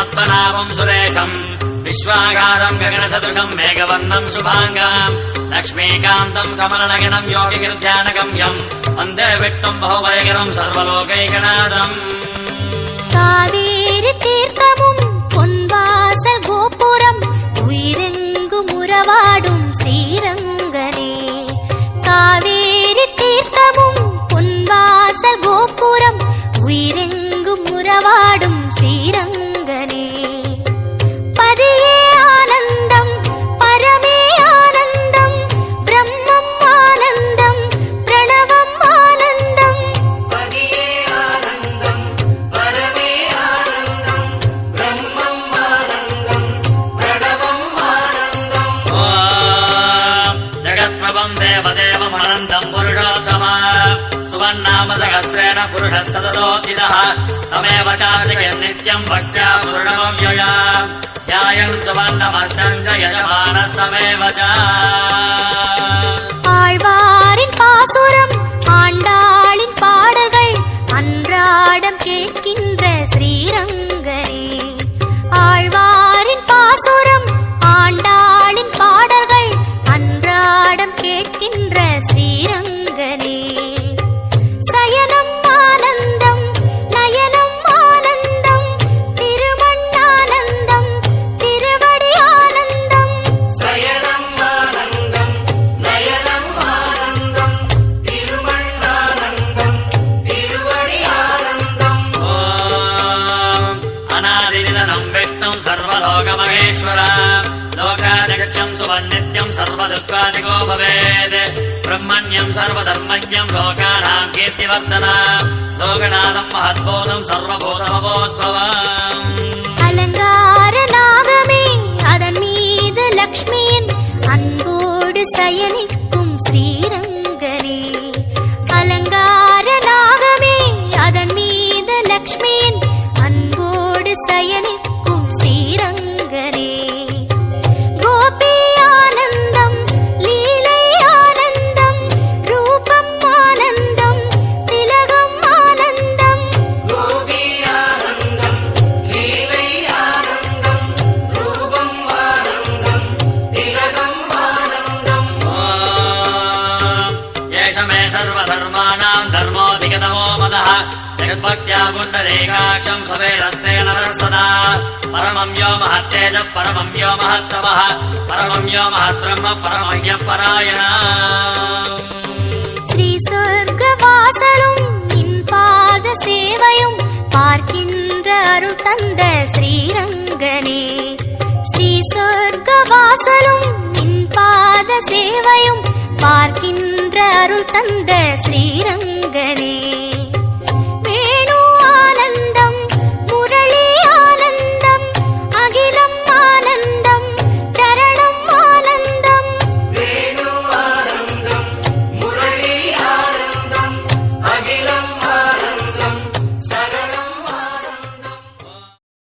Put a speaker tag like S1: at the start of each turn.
S1: पद्मनाभम् सुरेशम्
S2: विश्वागारम् गगनसदृशम् मेघवर्णम् शुभाङ्गाम् लक्ष्मीकान्तम् कमलनगनम् योगिगिर्ध्यानगम्यम् वन्दे
S3: विट्टम् बहुवैकरम् सर्वलोकैकनादम् कावेरि तीर्थमुम् సహస్రేణ పురుషస్తదోతిదః తమేవ చార్జయం భక్త్యా పూర్ణమవ్యయా ధ్యాయం సువర్ణమస్యం యజమానస్తమేవ చ సర్వలోకమహేశ్వర లోకాజగచ్చం సువన్నిత్యం సర్వదుఃఖాదిగో భవేద్ బ్రహ్మణ్యం సర్వధర్మజ్ఞం లోకానాం కీర్తివర్ధన లోకనాథం మహద్బోధం సర్వభూతమవోద్భవం सर्वधर्माणाम् धर्मोऽधिगतमो मदः जगद्भक्त्या पुण्डरेकाक्षम् सवेरस्ते नरः सदा परमम् यो महत्तेज परमम् यो महत्तमः परमम् यो
S1: महत्ब्रह्म परमय्यपरायण ஸ்ரீசர்க்கவாசலும் நின் பாத சேவையும் பார்க்கின்ற அருள் தந்த ஸ்ரீரங்கனே